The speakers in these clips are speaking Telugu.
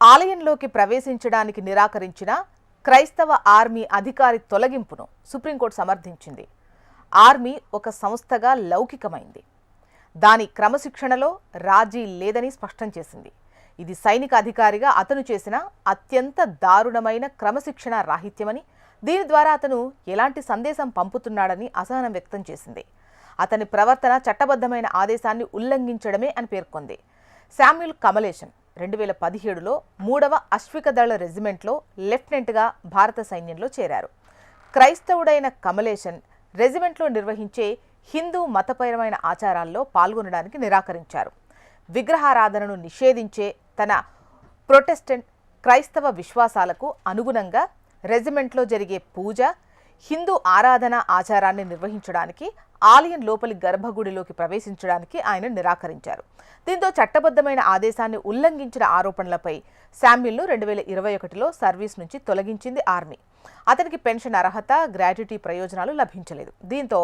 ఆలయంలోకి ప్రవేశించడానికి నిరాకరించిన క్రైస్తవ ఆర్మీ అధికారి తొలగింపును సుప్రీంకోర్టు సమర్థించింది. ఆర్మీ ఒక సంస్థగా లౌకికమైంది. దాని క్రమశిక్షణలో రాజీ లేదని స్పష్టం చేసింది. ఇది సైనిక అధికారిగా అతను చేసిన అత్యంత దారుణమైన క్రమశిక్షణ రాహిత్యమని దీని ద్వారా అతను ఎలాంటి సందేశం పంపుతున్నాడని అసహనం వ్యక్తం చేసింది. అతని ప్రవర్తన చట్టబద్ధమైన ఆదేశాన్ని ఉల్లంఘించడమే అని పేర్కొంది. శామ్యుల్ కమలేషన్ రెండు వేల పదిహేడులో మూడవ అశ్విక దళ రెజిమెంట్లో లెఫ్టినెంట్గా భారత సైన్యంలో చేరారు. క్రైస్తవుడైన కమలేషన్ రెజిమెంట్లో నిర్వహించే హిందూ మతపరమైన ఆచారాల్లో పాల్గొనడానికి నిరాకరించారు. విగ్రహారాధనను నిషేధించే తన ప్రొటెస్టెంట్ క్రైస్తవ విశ్వాసాలకు అనుగుణంగా రెజిమెంట్లో జరిగే పూజ హిందూ ఆరాధన ఆచారాన్ని నిర్వహించడానికి ఆలయం లోపలి గర్భగుడిలోకి ప్రవేశించడానికి ఆయన నిరాకరించారు. దీంతో చట్టబద్ధమైన ఆదేశాన్ని ఉల్లంఘించిన ఆరోపణలపై శామ్యుల్ను రెండు వేల ఇరవై ఒకటిలో సర్వీస్ నుంచి తొలగించింది ఆర్మీ. అతనికి పెన్షన్ అర్హత గ్రాట్యుటీ ప్రయోజనాలు లభించలేదు. దీంతో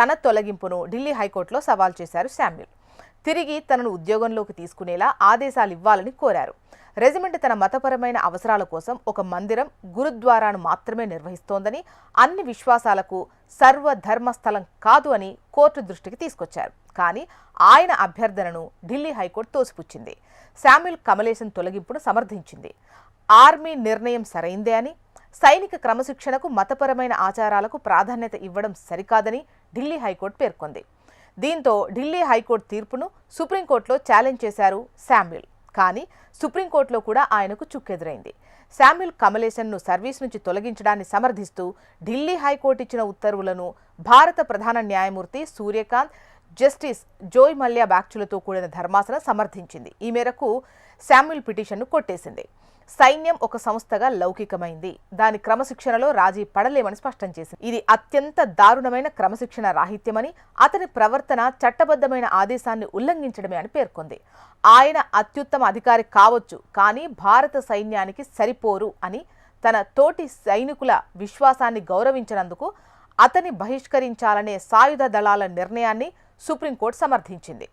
తన తొలగింపును ఢిల్లీ హైకోర్టులో సవాల్ చేశారు శామ్యుల్. తిరిగి తనను ఉద్యోగంలోకి తీసుకునేలా ఆదేశాలు ఇవ్వాలని కోరారు. రెజిమెంట్ తన మతపరమైన అవసరాల కోసం ఒక మందిరం గురుద్వారాను మాత్రమే నిర్వహిస్తోందని అన్ని విశ్వాసాలకు సర్వధర్మస్థలం కాదు అని కోర్టు దృష్టికి తీసుకొచ్చారు. కానీ ఆయన అభ్యర్థనను ఢిల్లీ హైకోర్టు తోసిపుచ్చింది. శామ్యుల్ కమలేషన్ తొలగింపును సమర్థించింది. ఆర్మీ నిర్ణయం సరైందే అని సైనిక క్రమశిక్షణకు మతపరమైన ఆచారాలకు ప్రాధాన్యత ఇవ్వడం సరికాదని ఢిల్లీ హైకోర్టు పేర్కొంది. దీంతో ఢిల్లీ హైకోర్టు తీర్పును సుప్రీంకోర్టులో ఛాలెంజ్ చేశారు శామ్యుల్. కానీ సుప్రీంకోర్టులో కూడా ఆయనకు చుక్కెదురైంది. శామ్యుల్ కమలేషన్ను సర్వీస్ నుంచి తొలగించడాన్ని సమర్థిస్తూ ఢిల్లీ హైకోర్టు ఇచ్చిన ఉత్తర్వులను భారత ప్రధాన న్యాయమూర్తి సూర్యకాంత్ జస్టిస్ జోయ్ మల్యా బ్యాక్చులతో కూడిన ధర్మాసనం సమర్థించింది. ఈ మేరకు శామ్యుల్ పిటిషన్ను కొట్టేసింది. సైన్యం ఒక సంస్థగా లౌకికమైంది. దాని క్రమశిక్షణలో రాజీ పడలేమని స్పష్టం చేసింది. ఇది అత్యంత దారుణమైన క్రమశిక్షణ రాహిత్యమని అతని ప్రవర్తన చట్టబద్ధమైన ఆదేశాన్ని ఉల్లంఘించడమే అని పేర్కొంది. ఆయన అత్యుత్తమ అధికారి కావచ్చు కానీ భారత సైన్యానికి సరిపోరు అని తన తోటి సైనికుల విశ్వాసాన్ని గౌరవించినందుకు అతని బహిష్కరించాలనే సాయుధ దళాల నిర్ణయాన్ని సుప్రీంకోర్టు సమర్థించింది.